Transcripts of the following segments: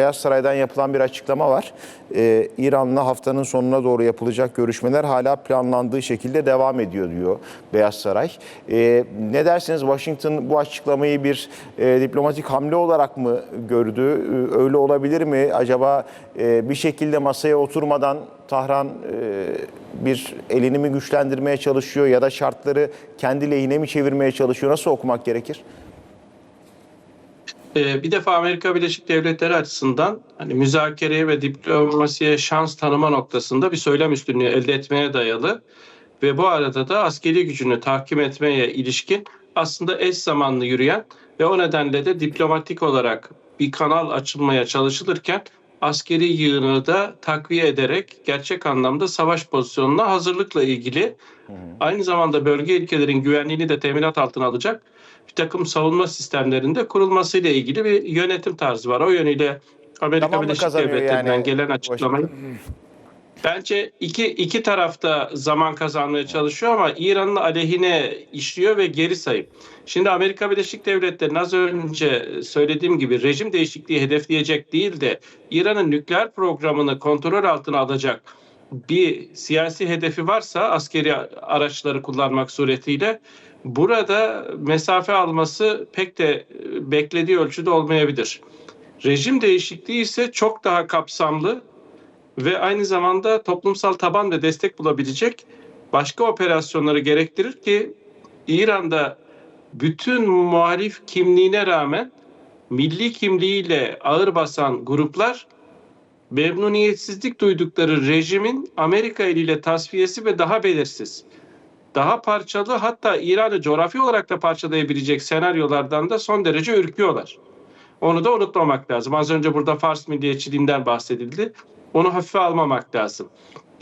Beyaz Saray'dan yapılan bir açıklama var. Ee, İran'la haftanın sonuna doğru yapılacak görüşmeler hala planlandığı şekilde devam ediyor diyor Beyaz Saray. Ee, ne dersiniz Washington bu açıklamayı bir e, diplomatik hamle olarak mı gördü? Ee, öyle olabilir mi? Acaba e, bir şekilde masaya oturmadan Tahran e, bir elini mi güçlendirmeye çalışıyor ya da şartları kendi lehine mi çevirmeye çalışıyor? Nasıl okumak gerekir? Ee, bir defa Amerika Birleşik Devletleri açısından hani müzakereye ve diplomasiye şans tanıma noktasında bir söylem üstünlüğü elde etmeye dayalı ve bu arada da askeri gücünü tahkim etmeye ilişkin aslında eş zamanlı yürüyen ve o nedenle de diplomatik olarak bir kanal açılmaya çalışılırken askeri yığını da takviye ederek gerçek anlamda savaş pozisyonuna hazırlıkla ilgili aynı zamanda bölge ülkelerin güvenliğini de teminat altına alacak bir takım savunma sistemlerinde kurulmasıyla ilgili bir yönetim tarzı var. O yönüyle Amerika Birleşik Devletleri'nden yani. Gelen açıklamayı bence iki, iki tarafta zaman kazanmaya çalışıyor ama İran'ın aleyhine işliyor ve geri sayım. Şimdi Amerika Birleşik Devletleri'nin az önce söylediğim gibi rejim değişikliği hedefleyecek değil de İran'ın nükleer programını kontrol altına alacak bir siyasi hedefi varsa askeri araçları kullanmak suretiyle burada mesafe alması pek de e, beklediği ölçüde olmayabilir. Rejim değişikliği ise çok daha kapsamlı ve aynı zamanda toplumsal taban ve destek bulabilecek başka operasyonları gerektirir ki İran'da bütün muhalif kimliğine rağmen milli kimliğiyle ağır basan gruplar memnuniyetsizlik duydukları rejimin Amerika eliyle tasfiyesi ve daha belirsiz, daha parçalı hatta İran'ı coğrafi olarak da parçalayabilecek senaryolardan da son derece ürküyorlar. Onu da unutmamak lazım. Az önce burada Fars milliyetçiliğinden bahsedildi. Onu hafife almamak lazım.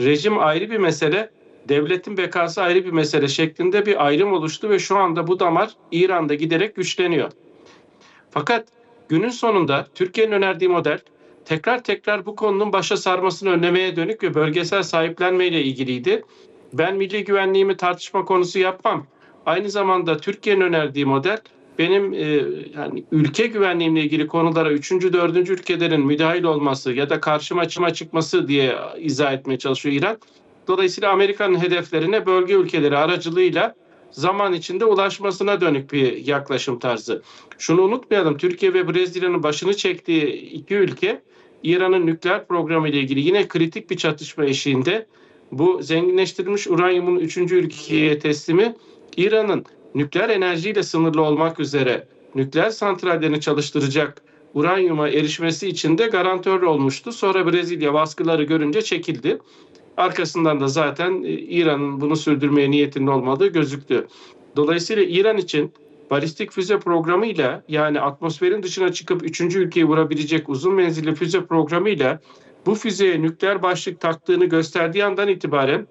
Rejim ayrı bir mesele, devletin bekası ayrı bir mesele şeklinde bir ayrım oluştu ve şu anda bu damar İran'da giderek güçleniyor. Fakat günün sonunda Türkiye'nin önerdiği model tekrar tekrar bu konunun başa sarmasını önlemeye dönük ve bölgesel sahiplenmeyle ilgiliydi. Ben milli güvenliğimi tartışma konusu yapmam. Aynı zamanda Türkiye'nin önerdiği model benim e, yani ülke güvenliğimle ilgili konulara üçüncü, dördüncü ülkelerin müdahil olması ya da karşıma çıma çıkması diye izah etmeye çalışıyor İran. Dolayısıyla Amerika'nın hedeflerine bölge ülkeleri aracılığıyla zaman içinde ulaşmasına dönük bir yaklaşım tarzı. Şunu unutmayalım Türkiye ve Brezilya'nın başını çektiği iki ülke İran'ın nükleer programı ile ilgili yine kritik bir çatışma eşiğinde bu zenginleştirilmiş uranyumun üçüncü ülkeye teslimi İran'ın nükleer enerjiyle sınırlı olmak üzere nükleer santrallerini çalıştıracak uranyuma erişmesi için de garantör olmuştu. Sonra Brezilya baskıları görünce çekildi. Arkasından da zaten e, İran'ın bunu sürdürmeye niyetinde olmadığı gözüktü. Dolayısıyla İran için balistik füze programıyla yani atmosferin dışına çıkıp üçüncü ülkeyi vurabilecek uzun menzilli füze programıyla bu füzeye nükleer başlık taktığını gösterdiği andan itibaren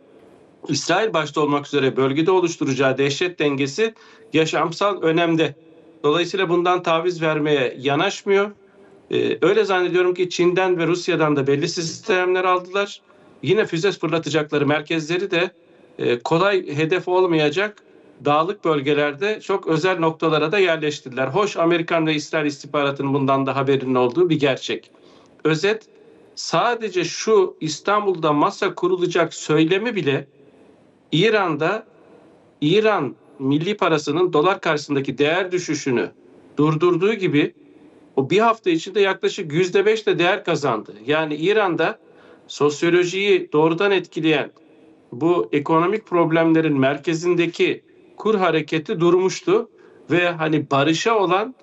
İsrail başta olmak üzere bölgede oluşturacağı dehşet dengesi yaşamsal önemde. Dolayısıyla bundan taviz vermeye yanaşmıyor. Ee, öyle zannediyorum ki Çin'den ve Rusya'dan da belli sistemler aldılar. Yine füze fırlatacakları merkezleri de e, kolay hedef olmayacak dağlık bölgelerde çok özel noktalara da yerleştirdiler. Hoş Amerikan ve İsrail istihbaratının bundan da haberinin olduğu bir gerçek. Özet sadece şu İstanbul'da masa kurulacak söylemi bile İran'da İran milli parasının dolar karşısındaki değer düşüşünü durdurduğu gibi o bir hafta içinde yaklaşık yüzde beş de değer kazandı. Yani İran'da sosyolojiyi doğrudan etkileyen bu ekonomik problemlerin merkezindeki kur hareketi durmuştu ve hani barışa olan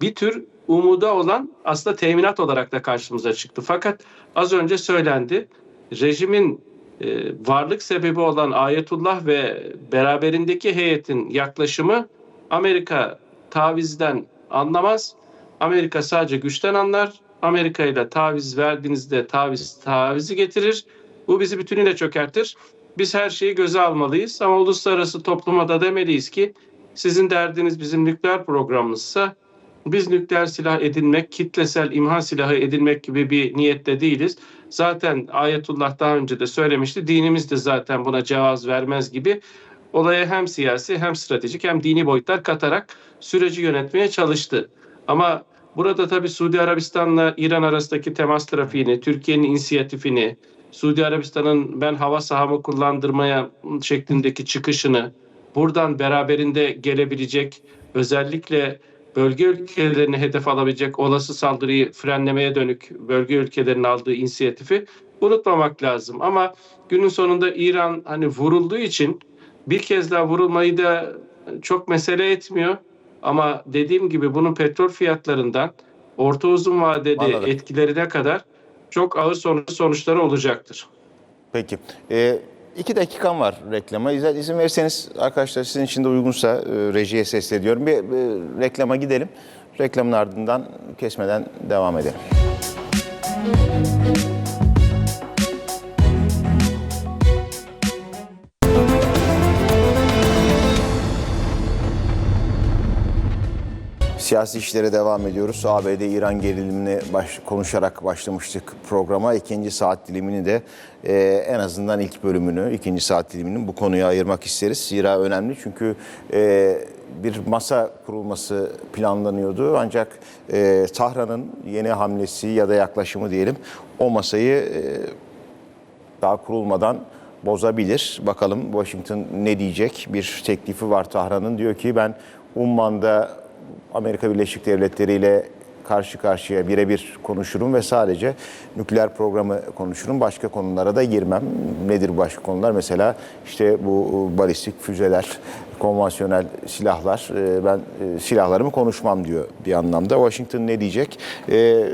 bir tür umuda olan aslında teminat olarak da karşımıza çıktı. Fakat az önce söylendi rejimin varlık sebebi olan Ayetullah ve beraberindeki heyetin yaklaşımı Amerika tavizden anlamaz. Amerika sadece güçten anlar. Amerika ile taviz verdiğinizde taviz tavizi getirir. Bu bizi bütünüyle çökertir. Biz her şeyi göze almalıyız ama uluslararası topluma da demeliyiz ki sizin derdiniz bizim nükleer programımızsa biz nükleer silah edinmek, kitlesel imha silahı edinmek gibi bir niyette değiliz. Zaten Ayetullah daha önce de söylemişti. Dinimiz de zaten buna cevaz vermez gibi olaya hem siyasi hem stratejik hem dini boyutlar katarak süreci yönetmeye çalıştı. Ama burada tabii Suudi Arabistan'la İran arasındaki temas trafiğini, Türkiye'nin inisiyatifini, Suudi Arabistan'ın ben hava sahamı kullandırmaya şeklindeki çıkışını, buradan beraberinde gelebilecek özellikle bölge ülkelerini hedef alabilecek olası saldırıyı frenlemeye dönük bölge ülkelerinin aldığı inisiyatifi unutmamak lazım. Ama günün sonunda İran hani vurulduğu için bir kez daha vurulmayı da çok mesele etmiyor. Ama dediğim gibi bunun petrol fiyatlarından orta uzun vadede Anladım. etkilerine kadar çok ağır sonuç, sonuçları olacaktır. Peki. Ee, iki dakikam var reklama. İzin verirseniz arkadaşlar sizin için de uygunsa e, rejiye sesleniyorum. Bir, bir reklama gidelim. Reklamın ardından kesmeden devam edelim. Siyasi işlere devam ediyoruz. ABD-İran gerilimini baş, konuşarak başlamıştık programa. İkinci saat dilimini de e, en azından ilk bölümünü, ikinci saat dilimini bu konuya ayırmak isteriz. Zira önemli çünkü e, bir masa kurulması planlanıyordu. Ancak e, Tahran'ın yeni hamlesi ya da yaklaşımı diyelim o masayı e, daha kurulmadan bozabilir. Bakalım Washington ne diyecek? Bir teklifi var Tahran'ın. Diyor ki ben Umman'da Amerika Birleşik Devletleri ile karşı karşıya birebir konuşurum ve sadece nükleer programı konuşurum. Başka konulara da girmem. Nedir başka konular? Mesela işte bu balistik füzeler, konvansiyonel silahlar. Ee, Ben e, silahlarımı konuşmam diyor bir anlamda. Washington ne diyecek? Ee,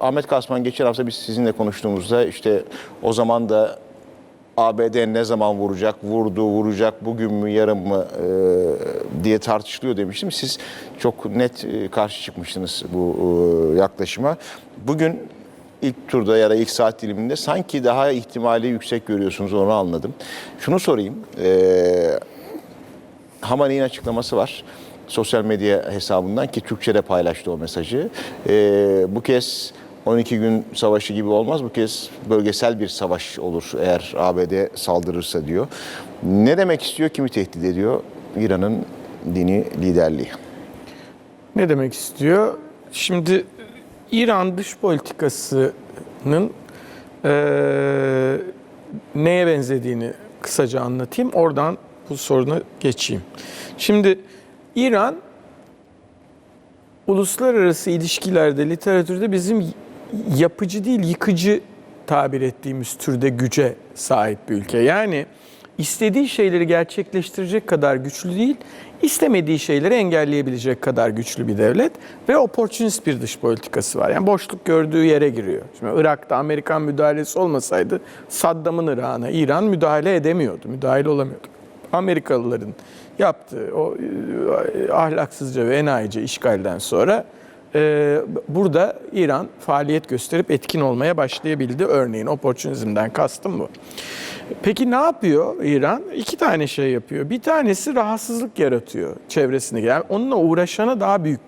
Ahmet Kasman geçen hafta biz sizinle konuştuğumuzda işte o zaman da ABD ne zaman vuracak, vurdu, vuracak, bugün mü, yarın mı e, diye tartışılıyor demiştim. Siz çok net e, karşı çıkmıştınız bu e, yaklaşıma. Bugün ilk turda ya da ilk saat diliminde sanki daha ihtimali yüksek görüyorsunuz onu anladım. Şunu sorayım. E, Hamani'nin açıklaması var. Sosyal medya hesabından ki Türkçe'de paylaştı o mesajı. Ee, bu kez 12 gün savaşı gibi olmaz. Bu kez bölgesel bir savaş olur eğer ABD saldırırsa diyor. Ne demek istiyor, kimi tehdit ediyor? İran'ın dini liderliği. Ne demek istiyor? Şimdi İran dış politikasının eee, neye benzediğini kısaca anlatayım. Oradan bu soruna geçeyim. Şimdi İran uluslararası ilişkilerde, literatürde bizim yapıcı değil yıkıcı tabir ettiğimiz türde güce sahip bir ülke. Yani istediği şeyleri gerçekleştirecek kadar güçlü değil, istemediği şeyleri engelleyebilecek kadar güçlü bir devlet ve opportunist bir dış politikası var. Yani boşluk gördüğü yere giriyor. Şimdi Irak'ta Amerikan müdahalesi olmasaydı Saddam'ın Irak'ına İran müdahale edemiyordu, müdahale olamıyordu. Amerikalıların yaptığı o e, ahlaksızca ve enayice işgalden sonra burada İran faaliyet gösterip etkin olmaya başlayabildi. Örneğin opportunizmden kastım bu. Peki ne yapıyor İran? İki tane şey yapıyor. Bir tanesi rahatsızlık yaratıyor çevresindeki. Yani onunla uğraşana daha büyük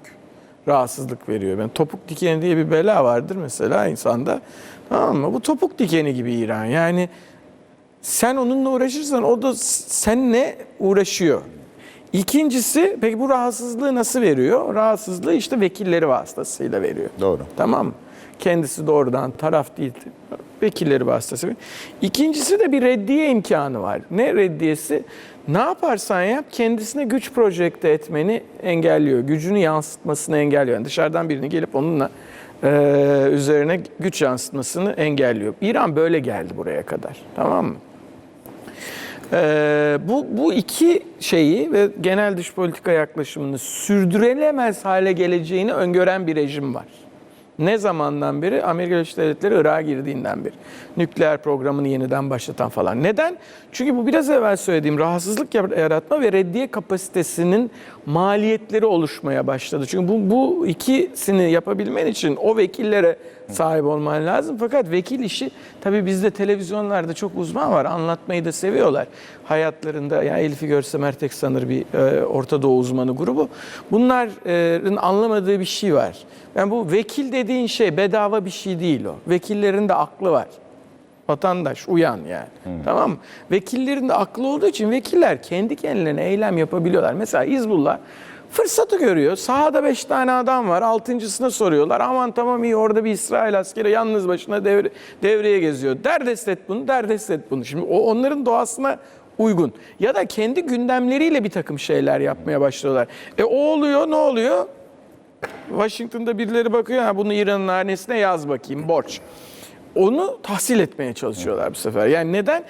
rahatsızlık veriyor. Ben topuk dikeni diye bir bela vardır mesela insanda. Tamam mı? Bu topuk dikeni gibi İran. Yani sen onunla uğraşırsan o da seninle uğraşıyor. İkincisi peki bu rahatsızlığı nasıl veriyor? Rahatsızlığı işte vekilleri vasıtasıyla veriyor. Doğru. Tamam mı? Kendisi doğrudan taraf değil. Vekilleri vasıtasıyla. İkincisi de bir reddiye imkanı var. Ne reddiyesi? Ne yaparsan yap kendisine güç projekte etmeni engelliyor. Gücünü yansıtmasını engelliyor. Yani dışarıdan birini gelip onunla e, üzerine güç yansıtmasını engelliyor. İran böyle geldi buraya kadar. Tamam mı? Ee, bu, bu iki şeyi ve genel dış politika yaklaşımını sürdürülemez hale geleceğini öngören bir rejim var. Ne zamandan beri? Amerika Birleşik Devletleri Irak'a girdiğinden beri. Nükleer programını yeniden başlatan falan. Neden? Çünkü bu biraz evvel söylediğim rahatsızlık yaratma ve reddiye kapasitesinin maliyetleri oluşmaya başladı. Çünkü bu, bu ikisini yapabilmen için o vekillere sahip olman lazım. Fakat vekil işi tabii bizde televizyonlarda çok uzman var. Anlatmayı da seviyorlar. Hayatlarında yani Elif'i görse Mertek sanır bir e, Orta Doğu uzmanı grubu. Bunların anlamadığı bir şey var. Yani bu vekil dediğin şey bedava bir şey değil o. Vekillerin de aklı var. Vatandaş uyan yani. Tamam mı? Vekillerin de aklı olduğu için vekiller kendi kendilerine eylem yapabiliyorlar. Mesela Hizbullah fırsatı görüyor. Sahada beş tane adam var. Altıncısına soruyorlar. Aman tamam iyi orada bir İsrail askeri yalnız başına devre, devreye geziyor. Derdest et bunu, derdest et bunu. Şimdi o onların doğasına uygun. Ya da kendi gündemleriyle bir takım şeyler yapmaya başlıyorlar. E o oluyor ne oluyor? Washington'da birileri bakıyor ha bunu İran'ın hanesine yaz bakayım borç. Onu tahsil etmeye çalışıyorlar bu sefer. Yani neden?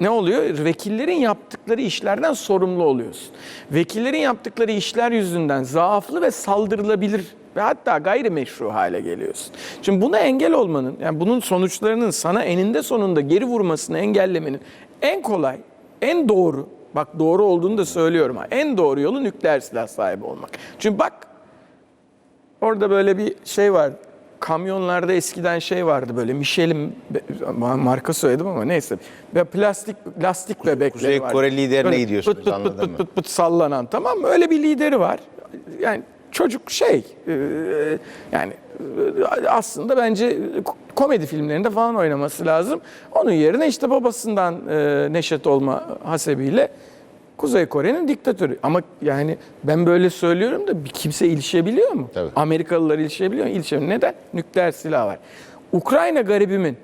Ne oluyor? Vekillerin yaptıkları işlerden sorumlu oluyorsun. Vekillerin yaptıkları işler yüzünden zaaflı ve saldırılabilir ve hatta gayrimeşru hale geliyorsun. Şimdi buna engel olmanın, yani bunun sonuçlarının sana eninde sonunda geri vurmasını engellemenin en kolay, en doğru, bak doğru olduğunu da söylüyorum ha, en doğru yolu nükleer silah sahibi olmak. Çünkü bak Orada böyle bir şey var. Kamyonlarda eskiden şey vardı böyle Michelin marka söyledim ama neyse. Ve plastik lastik bebekleri Kuzey var. Kore liderine Böyle gidiyorsunuz, pıt pıt pıt pıt pıt pıt sallanan tamam mı? Öyle bir lideri var. Yani çocuk şey e, yani e, aslında bence komedi filmlerinde falan oynaması lazım. Onun yerine işte babasından e, Neşet olma hasebiyle Kuzey Kore'nin diktatörü. Ama yani ben böyle söylüyorum da bir kimse ilişebiliyor mu? Tabii. Amerikalılar ilişebiliyor mu? İlişemiyor. Neden? Nükleer silah var. Ukrayna garibimin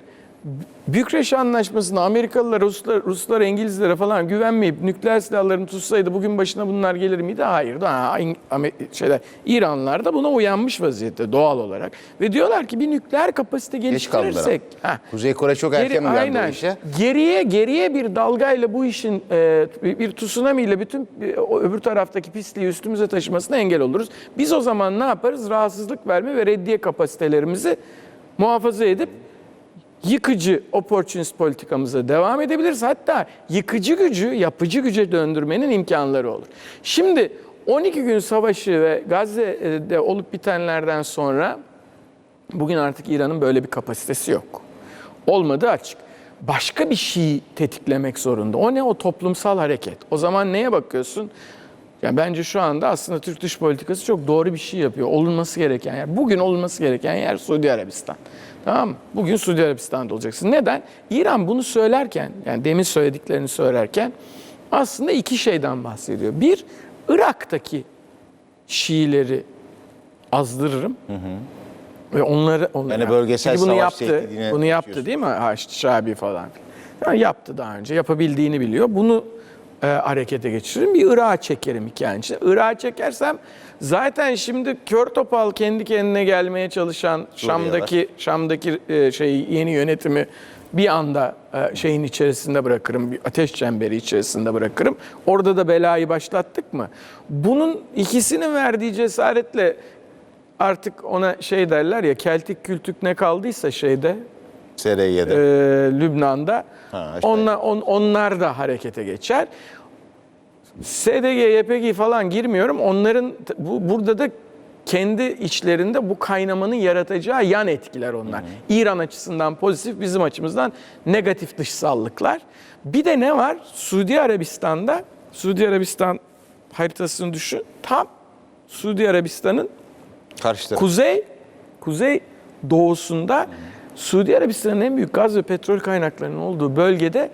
Bükreş Anlaşması'nda Amerikalılar, Ruslar, Ruslar, İngilizlere falan güvenmeyip nükleer silahlarını tutsaydı bugün başına bunlar gelir miydi? Hayır. Amer- şeyler, İranlılar da buna uyanmış vaziyette doğal olarak. Ve diyorlar ki bir nükleer kapasite geliştirirsek. Heh. Kuzey Kore çok erken Geri- uyandı aynen. işe. Geriye geriye bir dalgayla bu işin e, bir bir tsunami ile bütün e, o öbür taraftaki pisliği üstümüze taşımasına engel oluruz. Biz o zaman ne yaparız? Rahatsızlık verme ve reddiye kapasitelerimizi muhafaza edip yıkıcı opportunist politikamıza devam edebiliriz. Hatta yıkıcı gücü yapıcı güce döndürmenin imkanları olur. Şimdi 12 gün savaşı ve Gazze'de olup bitenlerden sonra Bugün artık İran'ın böyle bir kapasitesi yok. Olmadığı açık. Başka bir şeyi tetiklemek zorunda. O ne? O toplumsal hareket. O zaman neye bakıyorsun? Yani bence şu anda aslında Türk dış politikası çok doğru bir şey yapıyor. Olunması gereken yer. Bugün olunması gereken yer Suudi Arabistan. Tamam mı? Bugün Suudi Arabistan'da olacaksın. Neden? İran bunu söylerken, yani demin söylediklerini söylerken aslında iki şeyden bahsediyor. Bir, Irak'taki Şiileri azdırırım. Ve onları, onları Yani bölgesel bunu yaptı. Bunu yaptı değil mi? Haçlı Şabi falan. Yani yaptı daha önce. Yapabildiğini biliyor. Bunu e, harekete geçiririm. Bir Irak'a çekerim hikayenin içine. Irak'a çekersem zaten şimdi kör topal kendi kendine gelmeye çalışan Şam'daki Şam'daki e, şey yeni yönetimi bir anda e, şeyin içerisinde bırakırım. Bir ateş çemberi içerisinde bırakırım. Orada da belayı başlattık mı? Bunun ikisinin verdiği cesaretle artık ona şey derler ya Keltik kültük ne kaldıysa şeyde SRY'de. e, Lübnan'da Ha, işte. onlar, on- onlar da harekete geçer. SDG, YPG falan girmiyorum. Onların bu burada da kendi içlerinde bu kaynamanın yaratacağı yan etkiler onlar. İran açısından pozitif, bizim açımızdan negatif dışsallıklar. Bir de ne var? Suudi Arabistan'da, Suudi Arabistan haritasını düşün. Tam Suudi Arabistan'ın Karşı. Kuzey, kuzey doğusunda Suudi Arabistan'ın en büyük gaz ve petrol kaynaklarının olduğu bölgede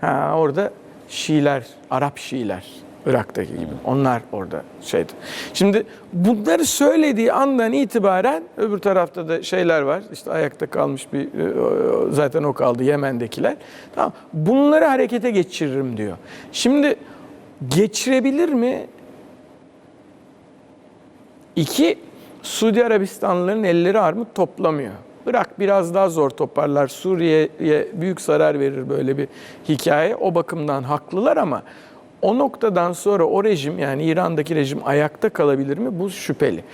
ha, orada Şiiler, Arap Şiiler, Irak'taki gibi. Onlar orada şeydi. Şimdi bunları söylediği andan itibaren öbür tarafta da şeyler var. İşte ayakta kalmış bir e, zaten o kaldı Yemen'dekiler. Tamam. Bunları harekete geçiririm diyor. Şimdi geçirebilir mi? İki, Suudi Arabistanlıların elleri armut toplamıyor. Irak biraz daha zor toparlar. Suriye'ye büyük zarar verir böyle bir hikaye. O bakımdan haklılar ama o noktadan sonra o rejim yani İran'daki rejim ayakta kalabilir mi? Bu şüpheli.